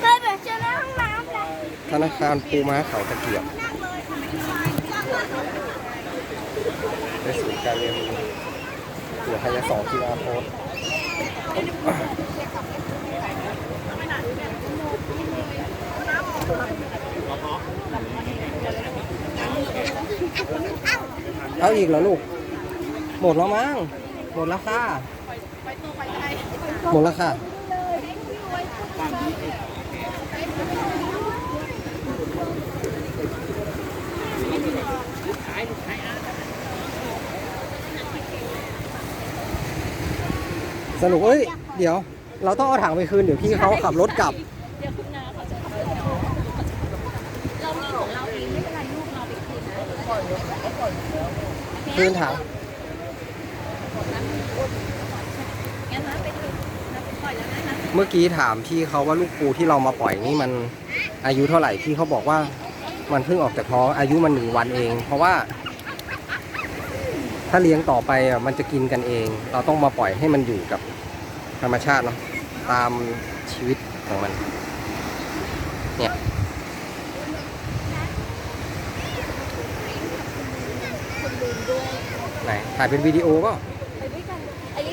เคยแบบเจอในห้องน้ำเลยธนาคารปูม้าเขาตะเกียบได้ศูนย์การเรียนรู้ตัวพยาสองคิวอาร์โค้ดเอาอีกเหรอลูก หมดแล้วมั้ง หมดแล้วค่ะ หมดแล้วค่ะ สนุกเอ้ย เดี๋ยว เราต้องเอาถังไปคืน เดี๋ยวพี่เขาขับรถกลับ เดี๋ยวคุณนาเขาจะเอาเรามีของเราเองไม่เป็นไรลูกเราไปคืนนะคืนถัง งั้นนะไปคืนนะไปปล่อยแล้วนะนะ เมื่อกี้ถามพี่เขาว่าลูกปูที่เรามาปล่อยนี่มันอายุเท่าไหร่พี่เขาบอกว่ามันเพิ่งออกจากท้องอายุมันหนึ่งวันเอง เพราะว่า ถ้าเลี้ยงต่อไปอะมันจะกินกันเอง เราต้องมาปล่อยให้มันอยู่กับธรรมชาติเนาะตามชีวิตของมัน เนี่ยคุณลุงด้วยไหนถ่ายเป็นวิดีโอก็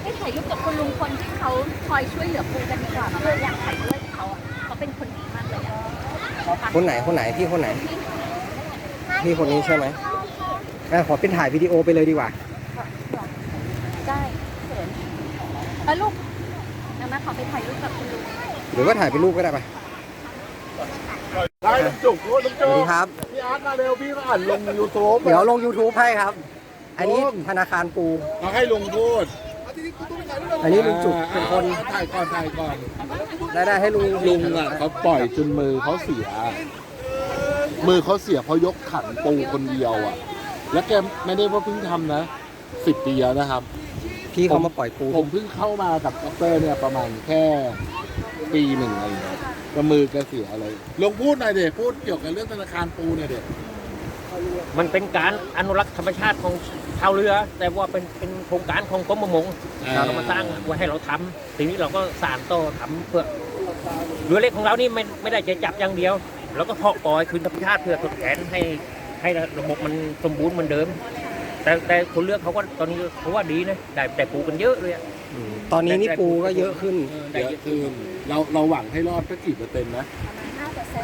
ไปถ่ายรูปกับคุณลุงคนที่เขาคอยช่วยเหลือปูกันดีกว่าเพื่ออยากถ่ายด้วยกับเขาอะเขาเป็นคนดีมากเลยอะคนไหนคนไหนพี่คนไหน พี่คนนี้ใช่ไหมอะขอเป็นถ่ายวิดีโอไปเลยดีกว่า ได้เขินเออลูกงั้นนะขอไปถ่ายรูปกับคุณลุงหรือว่าถ่ายเป็นรูปก็ได้ปะได้ลุงจุกโอ้ลุงสจุวัสกดีครับ พี่อาร์ตมาเร็วพี่ก็อ่านลงยูทูบเดี๋ยวลง YouTube ให้ครับ อันนี้ธนาคารปูเอาให้ลุงพูด อันนี้ลุงจุกเป็นคนถ่ายก่อนถ่ายก่อนได้ได้ให้ลุงลุงอะเขาปล่อยจนมือเขาเสีย มือเขาเสียเพราะยกขันปูคนเดียวอะ แล้วแกไม่ได้ว่าเพิ่งทำนะสิบปีแล้วนะครับ พี่เขามาปล่อยปูผมเพิ่งเข้ามากับดรเนี่ยประมาณแค่ปีหนึ่งอะไรอย่างเงี้ยก็มือแกเสียอะไรลงพูดหน่อยเด็พูดเกี่ยวกับเรื่องธนาคารปูหน่อยเด็มันเป็นการอนุรักษ์ธรรมชาติของชาวเรือ แต่ว่าเป็นเป็น โครงการของกรมประมงเรามาสร้างไว้ให้เราทำทีนี้เราก็สานต่อทำเพื่อเรือเล็กของเรานี่ไม่ไม่ได้จะจับอย่างเดียว แล้วก็เพาะปล่อยคืนธรรมชาติเพื่อทดแทนให้ให้ระบบมันสมบูรณ์เหมือนเดิม แต่แต่คนเลือกเขาก็ตอนนี้เขาว่าดีนะได้แต่ปลูกกันเยอะเลยอะอืมตอนนี้นี่ปูก็เยอะขึ้นได้เยเยอะอะขึ้นเราเราหวังให้รอดสักกี่เปอร์เซ็นต์นะ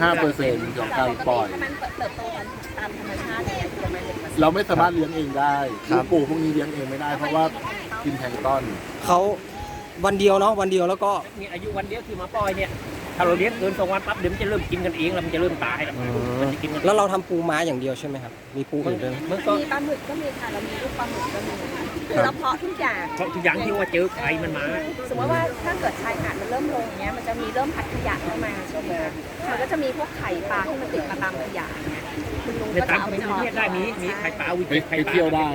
ห้าเปอร์เซ็นต์ของการปล่อยมันเติบโตกันตามธรรมชาติเนี่ยประมาณหนึ่งเปอร์เซ็นต์เราไม่สามารถเลี้ยงเองได้ครับ ลูกปูพวกนี้เลี้ยงเองไม่ได้ เพราะว่ากินแพลงก์ต้นเขาวันเดียวเนาะวันเดียวแล้วก็ มีอายุวันเดียวที่มาปล่อยเนี่ย ถ้าเราเลี้ยงเกินสองวันปั๊บเดี๋ยวมันจะเริ่มกินกันเองแล้วมันจะเริ่มตายแล้วมันจะกินกันแล้วเราทำปูม้าอย่างเดียวใช่ไหมครับ มีปูอื่นด้วยไหม มันก็มีปลาหมึกก็มีค่ะเรามีลูกปลาหมึกก็มีค่ะคือเราเพาะทุกอย่างเพราะทุกอย่างที่ว่าเจอใครมันมาสมมติว่าถ้าเกิดชายหาดมันเริ่มลงเนี้ยมันจะมีเริ่มพัดขยะเข้ามาใช่ไหมคะมันก็จะมีพวกไข่ปลาที่มันติดมาตามขยะเนี่ยคุณลุงในก็จะตามเอาธรไปรมเพาะชาติได้มีมีไข่ปลาวิไปไข่ไปปลา เที่ยวได้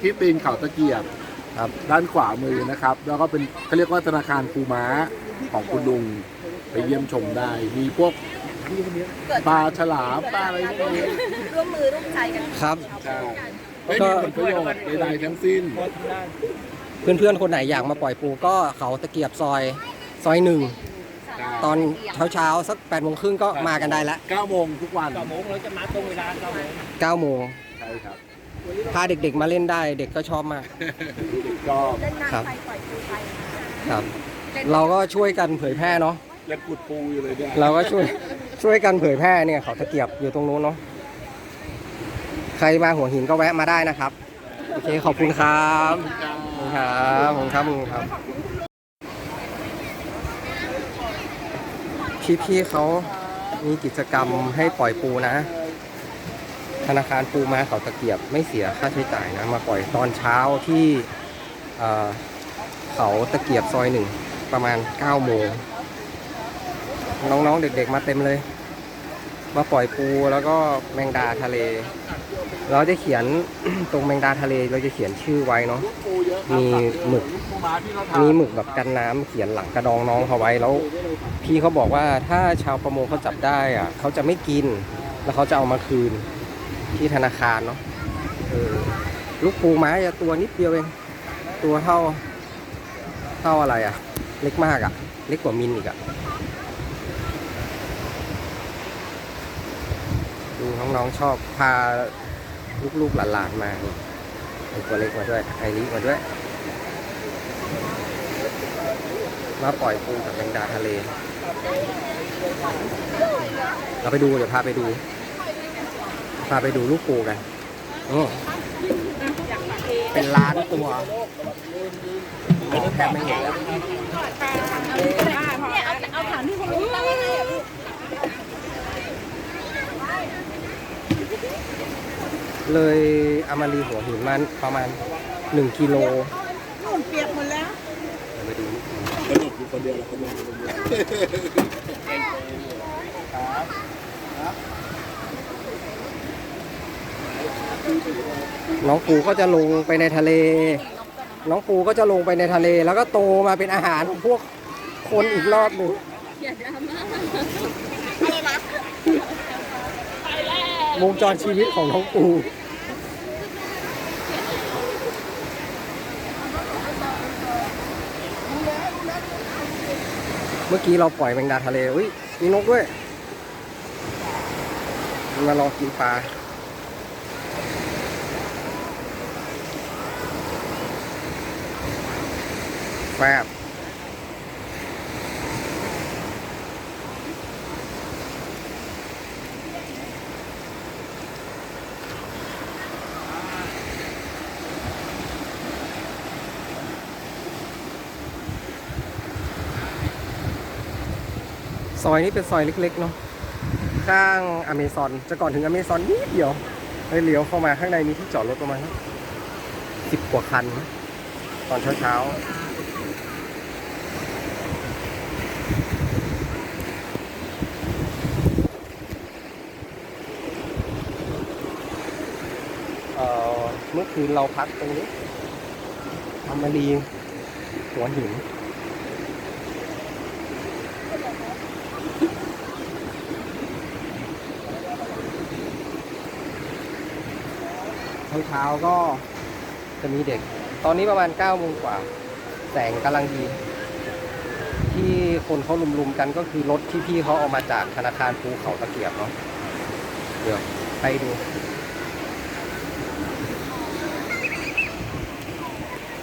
ที่ตีนเขาตะเกียบครับ ด้านขวามือนะครับ แล้วก็เป็นเขาเรียกว่าธนาคารปูม้าของคุณลุง ไปเยี่ยมชมได้ มีพวกเกิดปลาฉลามปลาอะไรพวกนี้ร่วมมือร่วมใจกันครับ ใช่ไม่มีผลประโยชน์ใดๆทั้งสิ้น เพื่อนๆ คนไหนอยากมาปล่อยปูก็เขาตะเกียบซอยซอยหนึ่ง ตอนเช้าๆ สัก8ปดโมงครึ่งก็มากันได้ละ9โมงทุกวันเก้าโมงเราจะมาตรงเวลาเก้าโมง9ก้าโมงใช่ครับ พาเด็กๆมาเล่นได้เด็กก็ชอบมาก ก็เล่นครับน้ำไฟปล่อยปูไฟครับ เราก็ช่วยกันเผยแพร่เนาะ ยังกุดปูอยู่เลยเนี่ยเราก็ช่วยช่วยกันเผยแพร่เนี่ยเขาตะเกียบอยู่ตรงนู้นเนาะใครมาหัวหินก็แวะมาได้นะครับโอเคขอบคุณครับขอบคุณครับขอบคุณครับขอบคุณครับ พี่ๆเขามีกิจกรรมให้ปล่อยปูนะ ธนาคารปูมาเขาตะเกียบไม่เสียค่าใช้จ่ายนะ มาปล่อยตอนเช้าที่เอ่อเขาตะเกียบซอยหนึ่งประมาณ9โมง น้องๆเด็กๆมาเต็มเลย มาปล่อยปูแล้วก็แมงดาทะเล เราจะเขียนตรงแมงดาทะเลเราจะเขียนชื่อไว้เนาะมีหมึกมีหมึกแบบกันน้ำเขียนหลังกระดองน้องเขาไว้แล้ว พี่เขาบอกว่าถ้าชาวประมงเขาจับได้อะเขาจะไม่กิน แล้วเขาจะเอามาคืนที่ธนาคารเนาะออลูกปูไม้อะตัวนิดเดียวเองตัวเท่าเท่าอะไรอะเล็กมากอะเล็กกว่ามินอีกอะดู น้องๆชอบพาลูกๆหลานๆมาเอตัวเล็กมาด้วย ไอริมาด้วย มาปล่อยปูกับแมงดาทะเล เราไปดูเดี๋ยวพาไปดู พาไปดูลูกปูกันนี่เป็นล้านตัวมอแทบไม่เห็นแล้วเนี่เอาเอาถังที่เขารู้ตั้งไว้ให้อะลูก เลยอามารีหัวหินมันประมาณ 1 กิโลนู่นเปียกหมดแล้วเดี๋ยวไปดูลูกปูสนุกอยู่คนเดียวแล้วคนเดียวคนเดียวน้องปูก็จะลงไปในทะเล น้องปูก็จะลงไปในทะเล แล้วก็โตมาเป็นอาหารของพวกคนอีกรอบหนึ่ง วงจรชีวิตของน้องปูเมื่อกี้เราปล่อยแมงดาทะเลอุ้ยมีนกด้วย มารอกินปลา แฟบ ซอยนี้เป็นซอยเล็กๆเนาะข้างอเมซอนจะก่อนถึงอเมซอนนิดเดียวเลยเลี้ยวเข้ามาข้างในมีที่จอดรถประมาณสิบกว่าคัน ตอนเช้าๆเอ่อเมื่อคืนเราพักตรงนี้อมรีหัวหิน เช้าก็จะมีเด็ก ตอนนี้ประมาณ9โมงกว่า แสงกำลังดี ที่คนเขาลุมๆกันก็คือรถที่พี่เขาเอามาจากธนาคารภูเขาตะเกียบเนาะ เดี๋ยวไปดู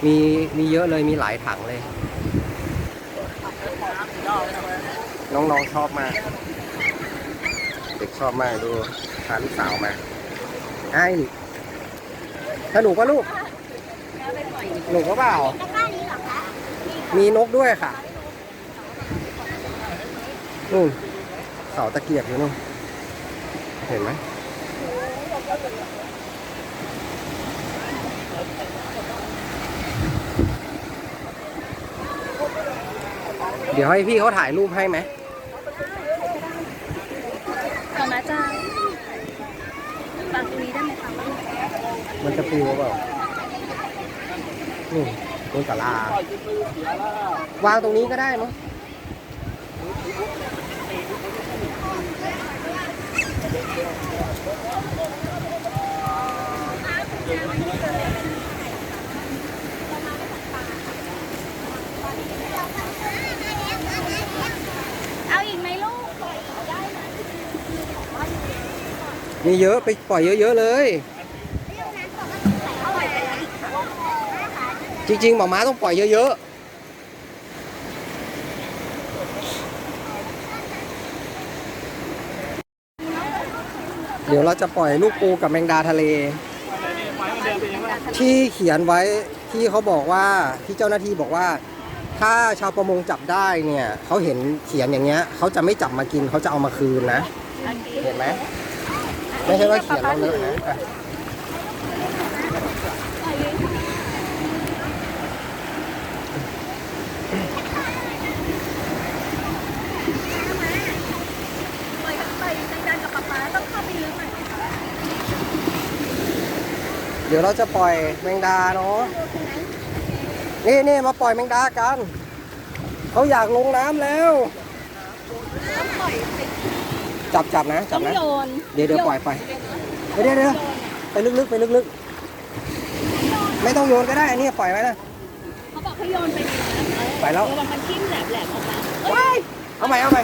มีมีเยอะเลยมีหลายถังเลย น้องๆชอบมาก เด็กชอบมากดูพาลูกสาวมาไอ้ สนุกปะลูกสนุกปะเปล่า มีนกด้วยค่ะนู่นเสาตะเกียบอยู่นู่นเห็นไหมเดี๋ยวให้พี่เขาถ่ายรูปให้ไหมขอมาจ้าบางตรงนี้ได้ไหมคะ มันจะปลิวหรือเปล่านี่บนศาลาวางตรงนี้ก็ได้มั้งเอาอีกไหมลูก มีเยอะ ไปปล่อยเยอะ ๆ เลย จริงๆหมาม้าต้องปล่อยเยอะๆเดี๋ยวเราจะปล่อยลูกปูกับแมงดาทะเล ที่เขียนไว้ที่เขาบอกว่าที่เจ้าหน้าที่บอกว่า ถ้าชาวประมงจับได้เนี่ยเขาเห็นเขียนอย่างเงี้ยเขาจะไม่จับมากินเขาจะเอามาคืนนะ เห็นไหมไม่ใช่ว่าเขียนเราเลอะนะอะ ปล่อยปล่อยในดันกับป๊าป๊าต้องเข้าไปลึกหน่อย เดี๋ยวเราจะปล่อยแมงดาเนาะนี่นี่มาปล่อยแมงดากันเขาอยากลงน้ำแล้ว จับจับนะจับนะโยนเดี๋ยวเดี๋ยวปล่อยไปเดี๋ยวเดี๋ยวเดี๋ยวไปลึกๆไปลึกๆ ไม่ต้องโยนก็ได้อันนี้ปล่อยไว้นะเขาบอกให้โยนไปในน้ำเออไปแล้วระวังมันทิ่มแหลมๆออกมาเอาใหม่เอาใหม่